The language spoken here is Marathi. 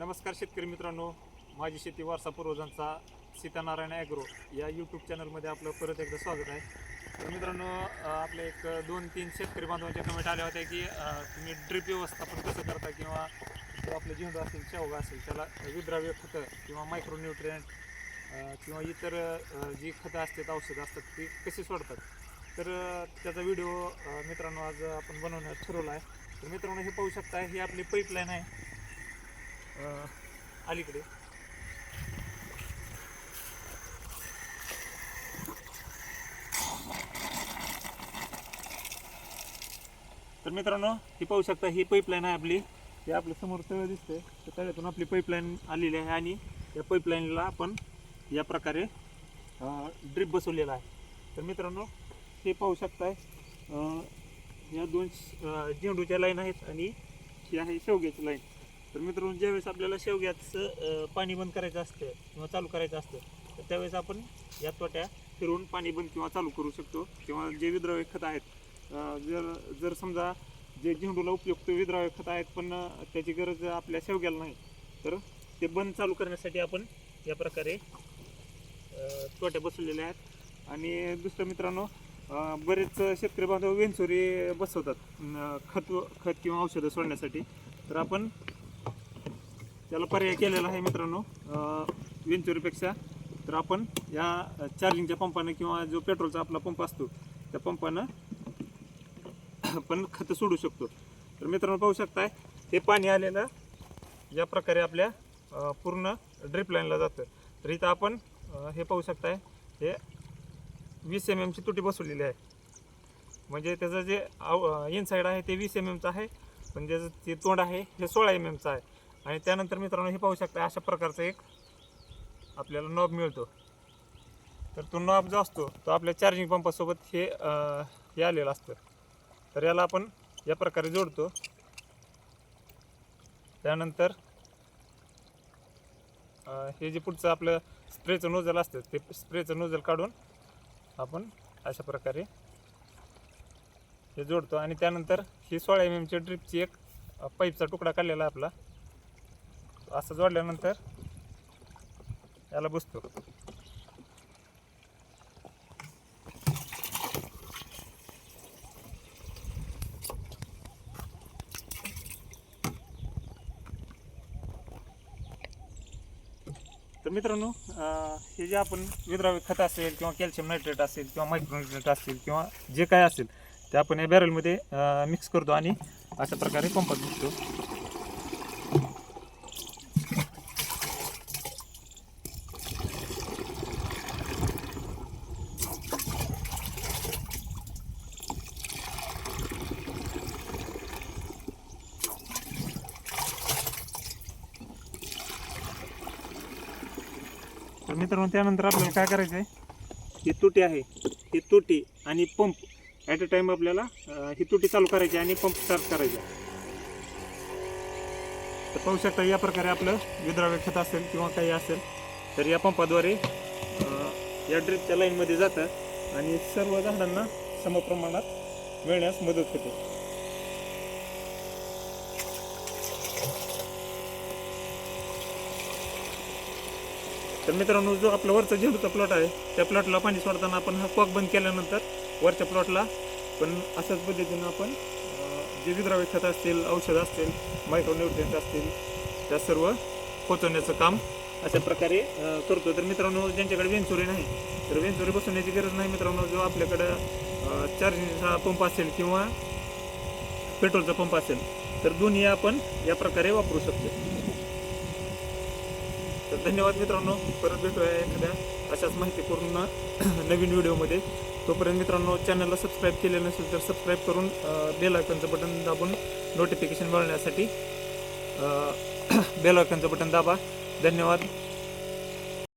नमस्कार शेतकरी मित्रांनो. माझी शेती वारसा पूर्वजांचा सीतानारायण ॲग्रो या यूट्यूब चॅनलमध्ये आपलं परत एकदा स्वागत आहे. तर मित्रांनो आपले एक दोन तीन शेतकरी बांधवांच्या कमेंट आल्या होत्या की तुम्ही ड्रिप व्यवस्थापन कसं करता किंवा जो आपलं झेंडू असेल शेवगा असेल त्याला विद्राव्य खतं किंवा मायक्रोन्युट्रियंट किंवा इतर जी खतं असतात औषधं असतात ती कशी सोडतात? तर त्याचा व्हिडिओ मित्रांनो आज आपण बनवण्यात ठरवला आहे. तर मित्रांनो हे पाहू शकता ही आपली पाईपलाईन आहे. अलीकडे. तर मित्रांनो ही पाहू शकता ही पाईपलाईन आहे आपली. हे आपल्यासमोर तळ दिसतंय. त्या तळ्यातून आपली पाईपलाईन आलेली आहे आणि या पाईपलाईनला आपण या प्रकारे ड्रिप बसवलेला आहे. तर मित्रांनो हे पाहू शकताय या दोन झेंडूच्या लाईन आहेत आणि ही आहे शेवग्याची लाईन तर मित्रांनो ज्यावेळेस आपल्याला शेवग्याचं पाणी बंद करायचं असतं किंवा चालू करायचं असतं तर त्यावेळेस आपण या तोट्या फिरवून पाणी बंद किंवा चालू करू शकतो. किंवा जे विद्राव्य खत आहेत जर जर समजा जे झेंडूला उपयुक्त विद्राव्य खत आहेत पण त्याची गरज आपल्या शेवग्याला नाही तर ते बंद चालू करण्यासाठी आपण या प्रकारे तोट्या बसवलेल्या आहेत. आणि दुसरं मित्रांनो बरेच शेतकरी बांधव वेंचुरी बसवतात खत व- खत किंवा औषधं सोडण्यासाठी. तर आपण त्याला पर्याय केलेला आहे मित्रांनो वेंचुरीपेक्षा तर आपण या चार्जिंगच्या पंपानं किंवा जो पेट्रोलचा आपला पंप असतो त्या पंपानं पण खतं सोडू शकतो. तर मित्रांनो पाहू शकताय हे पाणी आलेलं या प्रकारे आपल्या पूर्ण ड्रिप लाईनला जातं. तर इथं आपण हे पाहू शकताय हे वीस एम एमची तुटी बसवलेली आहे. म्हणजे त्याचं जे आव इनसाईड आहे ते वीस एम एमचं आहे पण ज्याचं जे तोंड आहे हे सोळा एम एमचं आहे. आणि त्यानंतर मित्रांनो हे पाहू शकता अशा प्रकारचा एक आपल्याला नॉब मिळतो. तर तो नॉब जो असतो तो आपल्या चार्जिंग पंपासोबत हे हे आलेलं असतं. तर याला आपण या प्रकारे जोडतो. त्यानंतर हे जे पुढचं आपलं स्प्रेचं नोजल असतं ते स्प्रेचं नोजल काढून आपण अशा प्रकारे हे जोडतो. आणि त्यानंतर ही सोळा एम एमच्या ड्रिपची एक पाईपचा तुकडा काढलेला आपला. असं जोडल्यानंतर याला बसतो. तर मित्रांनो हे जे आपण विद्राव्य खत असेल किंवा कॅल्शियम नायट्रेट असेल किंवा मायक्रोनायट्रेट असेल किंवा जे काय असेल ते आपण या बॅरलमध्ये मिक्स करतो आणि अशा प्रकारे पंपात घेतो तर मित्रांनो त्यानंतर आपल्याला काय करायचं आहे ही तुटी आहे. ही तुटी आणि पंप. ॲट अ टाइम आपल्याला ही तुटी चालू करायची आणि पंप स्टार्ट करायचा. तर पाहू शकता या प्रकारे आपलं विद्राव्य खत असेल किंवा काही असेल तर या पंपाद्वारे या ड्रिपच्या लाईनमध्ये जातं आणि सर्व झाडांना समप्रमाणात मिळण्यास मदत होते. तर मित्रांनो जो आपला वरचा झेंडूचा प्लॉट आहे त्या प्लॉटला पाणी सोडताना आपण हा कॉक बंद केल्यानंतर वरच्या प्लॉटला पण अशाच पद्धतीनं आपण जे विद्राव्य खत असतील औषध असतील मायक्रोन्युट्रियंट असतील त्या सर्व पोचवण्याचं काम अशा प्रकारे करतो. तर मित्रांनो ज्यांच्याकडे वेंचुरी नाही तर वेंचुरी बसवण्याची गरज नाही मित्रांनो. जो आपल्याकडं चार्जिंगचा पंप असेल किंवा पेट्रोलचा पंप असेल तर दोन्ही आपण या प्रकारे वापरू शकतो. तर धन्यवाद मित्रांनो. परत भेटूया एखाद्या अशाच माहितीपूर्ण नवीन व्हिडिओमध्ये. तोपर्यंत मित्रांनो चॅनलला सबस्क्राईब केलेलं नसेल तर सबस्क्राईब करून बेल आयकॉनचं बटन दाबून नोटिफिकेशन मिळवण्यासाठी बेल आयकॉनचं बटन दाबा. धन्यवाद.